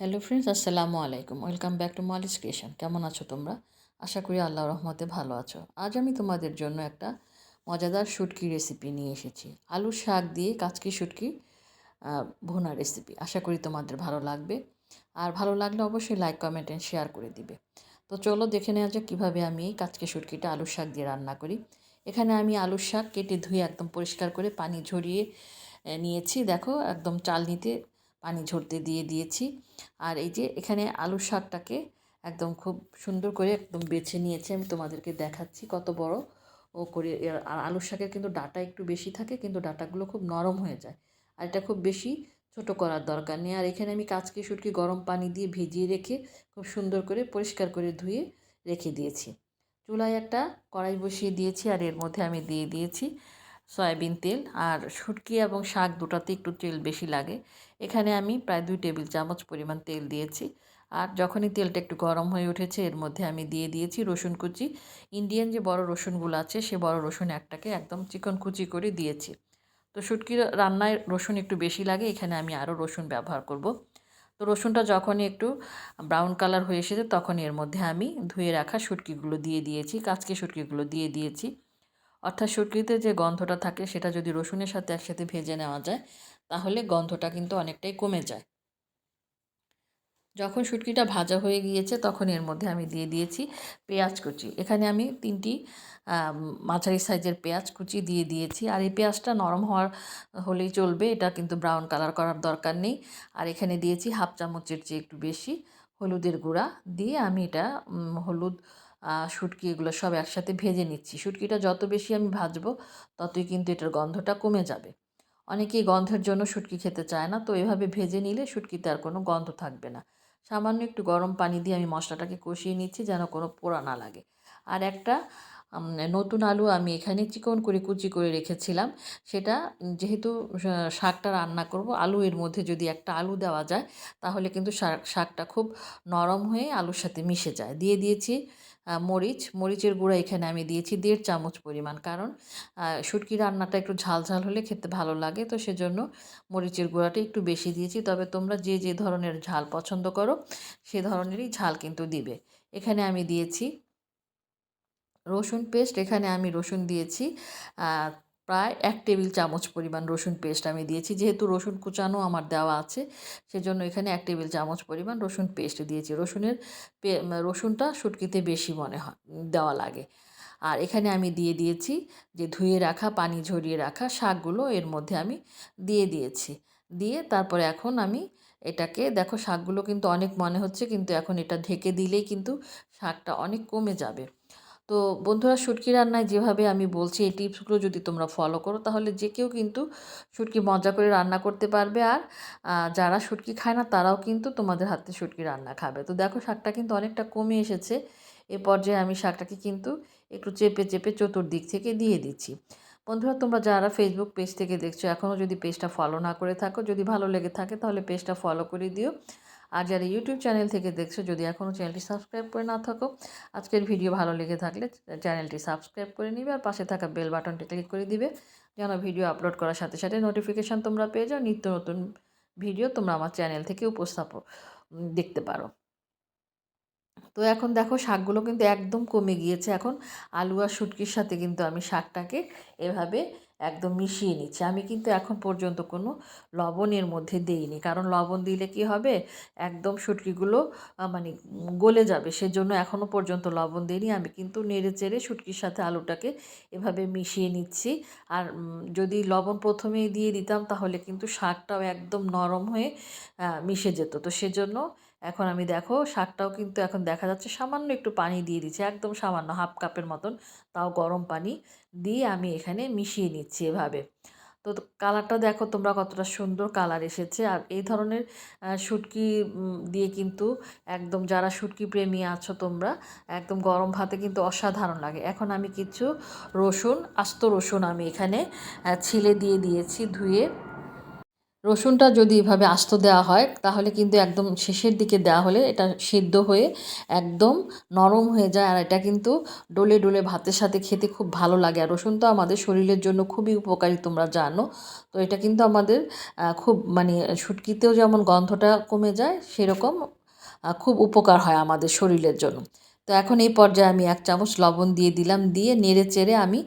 Hello friends আসসালামু আলাইকুম। Welcome back to Mali's creation কেমন আছো তোমরা? আশা করি আল্লাহ রহমতে ভালো আছো। আজ আমি তোমাদের জন্য একটা মজাদার শুটকি রেসিপি নিয়ে এসেছি। আলু শাক দিয়ে কাচকি শুটকি ভুনা রেসিপি আশা করি তোমাদের ভালো লাগবে। আর ভালো লাগলে অবশ্যই লাইক কমেন্ট অ্যান্ড শেয়ার করে দিবে। তো চলো দেখে নেওয়া যাক কীভাবে আমি এই কাচকি শুটকিটা আলুর শাক দিয়ে রান্না করি। এখানে আমি আলুর শাক কেটে ধুয়ে একদম পরিষ্কার করে পানি ঝরিয়ে নিয়েছি। দেখো, একদম চাল নিতে পানি ঝরতে দিয়ে দিয়েছি। আর এই যে এখানে আলুর শাকটাকে একদম খুব সুন্দর করে একদম বেছে নিয়েছি আমি তোমাদেরকে দেখাচ্ছি কত বড় ও করে। আর আলুর শাকের কিন্তু ডাটা একটু বেশি থাকে, কিন্তু ডাটাগুলো খুব নরম হয়ে যায়। আর এটা খুব বেশি ছোট করার দরকার নেই। আর এখানে আমি কাচকি সুটকি গরম পানি দিয়ে ভিজিয়ে রেখে খুব সুন্দর করে পরিষ্কার করে ধুয়ে রেখে দিয়েছি। চুলায় একটা কড়াই বসিয়ে দিয়েছি আর এর মধ্যে আমি দিয়ে দিয়েছি সয়াবিন তেল। আর শুটকি এবং শাক দুটাতে একটু তেল বেশি লাগে। এখানে আমি প্রায় দুই টেবিল চামচ পরিমাণ তেল দিয়েছি। আর যখনই তেলটা একটু গরম হয়ে উঠেছে, এর মধ্যে আমি দিয়ে দিয়েছি রসুন কুচি। ইন্ডিয়ান যে বড় রসুনগুলো আছে, সে বড় রসুন একটাকে একদম চিকন কুচি করে দিয়েছি। তো শুটকির রান্নায় রসুন একটু বেশি লাগে, এখানে আমি আরও রসুন ব্যবহার করব। তো রসুনটা যখনই একটু ব্রাউন কালার হয়ে এসেছে তখন এর মধ্যে আমি ধুয়ে রাখা শুটকিগুলো দিয়ে দিয়েছি, কাঁচকে শুটকিগুলো দিয়ে দিয়েছি। অর্থাৎ শুটকিতে যে গন্ধটা থাকে সেটা যদি রসুনের সাথে একসাথে ভেজে নেওয়া যায়, তাহলে গন্ধটা কিন্তু অনেকটাই কমে যায়। যখন শুটকিটা ভাজা হয়ে গিয়েছে, তখন এর মধ্যে আমি দিয়ে দিয়েছি পেঁয়াজ কুচি। এখানে আমি তিনটি মাঝারি সাইজের পেঁয়াজ কুচি দিয়ে দিয়েছি। আর এই পেঁয়াজটা নরম হওয়ার, হলেই চলবে, এটা কিন্তু ব্রাউন কালার করার দরকার নেই। আর এখানে দিয়েছি হাফ চামচের চেয়ে একটু বেশি হলুদের গুঁড়া। দিয়ে আমি এটা হলুদ শুটকি এগুলো সব একসাথে ভেজে নিচ্ছি। শুটকিটা যত বেশি আমি ভাজবো, ততই কিন্তু এটার গন্ধটা কমে যাবে। অনেকেই গন্ধের জন্য শুটকি খেতে চায় না, তো এভাবে ভেজে নিলে শুটকিতে আর কোনো গন্ধ থাকবে না। সামান্য একটু গরম পানি দিয়ে আমি মশলাটাকে কষিয়ে নিচ্ছি যেন কোনো পোড়া না লাগে। আর একটা নতুন আলু আমি এখানে চিকন করে কুচি করে রেখেছিলাম। সেটা যেহেতু শাকটা রান্না করব, আলু এর মধ্যে যদি একটা আলু দেওয়া যায়, তাহলে কিন্তু শাক, শাকটা খুব নরম হয়ে আলুর সাথে মিশে যায়। দিয়ে দিয়েছি মরিচ। মরিচের গুঁড়া এখানে আমি দিয়েছি দেড় চামচ পরিমাণ। কারণ সুটকি রান্নাটা একটু ঝাল ঝাল হলে খেতে ভালো লাগে। তো সেজন্য মরিচের গুঁড়াটা একটু বেশি দিয়েছি। তবে তোমরা যে যে ধরনের ঝাল পছন্দ করো, সে ধরনেরই ঝাল কিন্তু দিবে। এখানে আমি দিয়েছি রসুন পেস্ট। এখানে আমি রসুন দিয়েছি প্রায় এক টেবিল চামচ পরিমাণ রসুন পেস্ট আমি দিয়েছি। যেহেতু রসুন কুচানো আমার দেওয়া আছে, সেজন্য এখানে এক টেবিল চামচ পরিমাণ রসুন পেস্ট দিয়েছি। রসুনের রসুনটা শুটকিতে বেশি মনে হয়, দেওয়া লাগে। আর এখানে আমি দিয়ে দিয়েছি যে ধুয়ে রাখা, পানি ঝরিয়ে রাখা শাকগুলো এর মধ্যে আমি দিয়ে দিয়েছি। দিয়ে তারপরে এখন আমি এটাকে, দেখো শাকগুলো কিন্তু অনেক মনে হচ্ছে, কিন্তু এখন এটা ঢেকে দিলেই কিন্তু শাকটা অনেক কমে যাবে। তো বন্ধুরা শুটকি রান্নায় যেভাবে আমি বলছি, এই টিপসগুলো যদি তোমরা ফলো করো, তাহলে যে কেউ কিন্তু শুটকি মজা করে রান্না করতে পারবে। আর যারা শুটকি খায় না, তারাও কিন্তু তোমাদের হাতে শুটকি রান্না খাবে। তো দেখো, শাকটা কিন্তু অনেকটা কমে এসেছে। এ পর্যায়ে আমি শাকটাকে কিন্তু একটু চেপে চেপে চতুর্দিক থেকে দিয়ে দিচ্ছি। বন্ধুরা, তোমরা যারা ফেসবুক পেজ থেকে দেখছ, এখনও যদি পেজটা ফলো না করে থাকো, যদি ভালো লেগে থাকে, তাহলে পেজটা ফলো করে দিও। আর যারা ইউটিউব চ্যানেল থেকে দেখছ, যদি এখনও চ্যানেলটি সাবস্ক্রাইব করে না থাকো, আজকের ভিডিও ভালো লেগে থাকলে চ্যানেলটি সাবস্ক্রাইব করে নিবে আর পাশে থাকা বেল বাটনটি ক্লিক করে দিবে, যেন ভিডিও আপলোড করার সাথে সাথে নোটিফিকেশান তোমরা পেয়ে যাও, নিত্য নতুন ভিডিও তোমরা আমার চ্যানেল থেকে উপস্থাপ দেখতে পারো। তো এখন দেখো শাকগুলো কিন্তু একদম কমে গিয়েছে। এখন আলু আর শুটকির সাথে কিন্তু আমি শাকটাকে এভাবে একদম মিশিয়ে নিচ্ছি। আমি কিন্তু এখন পর্যন্ত কোনো লবণের মধ্যে দেইনি। কারণ লবণ দিলে কি হবে? একদম শুটকিগুলো মানে গলে যাবে। সেজন্য এখনও পর্যন্ত লবণ দিইনি। আমি কিন্তু নেড়ে চেড়ে শুটকির সাথে আলুটাকে এভাবে মিশিয়ে নিচ্ছি। আর যদি লবণ প্রথমেই দিয়ে দিতাম তাহলে কিন্তু শাকটাও একদম নরম হয়ে মিশে যেত। তো সেজন্য এখন আমি দেখো শাকটাও কিন্তু এখন দেখা যাচ্ছে সামান্য একটু পানি দিয়ে দিচ্ছি একদম সামান্য হাফ কাপের মতন, তাও গরম পানি দিয়ে আমি এখানে মিশিয়ে নিচ্ছি এভাবে। তো কালারটা দেখো তোমরা কতটা সুন্দর কালার এসেছে, আর এই ধরনের শুটকি দিয়ে কিন্তু একদম যারা শুটকি প্রেমী আছো তোমরা, একদম গরম ভাতে কিন্তু অসাধারণ লাগে। এখন আমি কিছু রসুন, আস্ত রসুন আমি এখানে ছিলে দিয়ে দিয়েছি ধুয়ে। রসুনটা যদি এভাবে আস্ত দেওয়া হয়, তাহলে কিন্তু একদম শেষের দিকে দেওয়া হলে এটা সিদ্ধ হয়ে একদম নরম হয়ে যায়। আর এটা কিন্তু ডলে ডলে ভাতের সাথে খেতে খুব ভালো লাগে। আর রসুন তো আমাদের শরীরের জন্য খুবই উপকারী, তোমরা জানো। তো এটা কিন্তু আমাদের খুব মানে শুটকিতেও যেমন গন্ধটা কমে যায়, সেরকম খুব উপকার হয় আমাদের শরীরের জন্য। তো এখন এই পর্যায়ে আমি এক চামচ লবণ দিয়ে দিলাম, দিয়ে নেড়ে চেড়ে আমি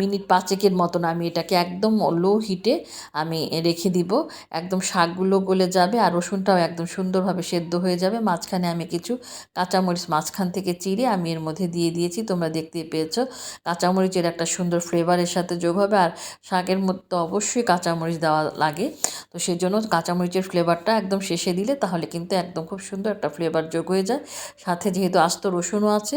মিনিট পাঁচেকের মতন আমি এটাকে একদম লো হিটে আমি রেখে দিব। একদম শাকগুলো গলে যাবে আর রসুনটাও একদম সুন্দরভাবে সেদ্ধ হয়ে যাবে। মাঝখানে আমি কিছু কাঁচামরিচ মাঝখান থেকে চিড়ে আমি এর মধ্যে দিয়ে দিয়েছি। তোমরা দেখতে পেয়েছ কাঁচামরিচের একটা সুন্দর ফ্লেভারের সাথে যোগ হবে আর শাকের মধ্যে অবশ্যই কাঁচামরিচ দেওয়া লাগে। তো সেই জন্য কাঁচামরিচের ফ্লেভারটা একদম শেষে দিলে তাহলে কিন্তু একদম খুব সুন্দর একটা ফ্লেভার যোগ হয়ে যায়। সাথে যেহেতু আস্ত রসুনও আছে।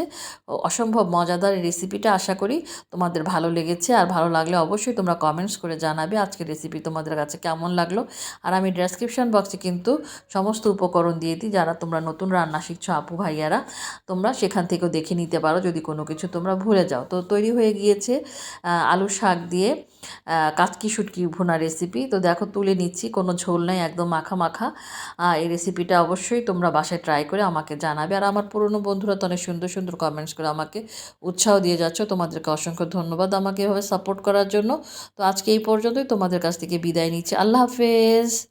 অসম্ভব মজাদার এই রেসিপিটা আশা করি তোমাদের ভালো লেগেছে। আর ভালো লাগলে অবশ্যই তোমরা কমেন্টস করে জানাবে আজকের রেসিপি তোমাদের কাছে কেমন লাগল। আর আমি ডেসক্রিপশন বক্সে কিন্তু সমস্ত উপকরণ দিয়ে দিই। যারা তোমরা নতুন রান্না শিখছো, আপু ভাইয়ারা, তোমরা সেখান থেকেও দেখে নিতে পারো। যদি কোনো কিছু তোমরা ভুলে যাও। তো তৈরি হয়ে গিয়েছে আলু শাক দিয়ে কাচকি শুটকি ভুনা রেসিপি তো দেখো তুলে নিচ্ছি, কোনো ঝোল নাই, একদম মাখা মাখা। এই রেসিপিটা অবশ্যই তোমরা বাসায় ট্রাই করে আমাকে জানাবে। আর আমার পুরনো বন্ধুরা তো অনেক সুন্দর সুন্দর কমেন্টস করে আমাকে উৎসাহ দিয়ে যাচ্ছ। তোমাদেরকে অসংখ্য ধন্যবাদ আমাকে এভাবে সাপোর্ট করার জন্য। তো আজকে এই পর্যন্তই। তোমাদের কাছ থেকে বিদায় নিচ্ছি। আল্লাহ হাফেজ।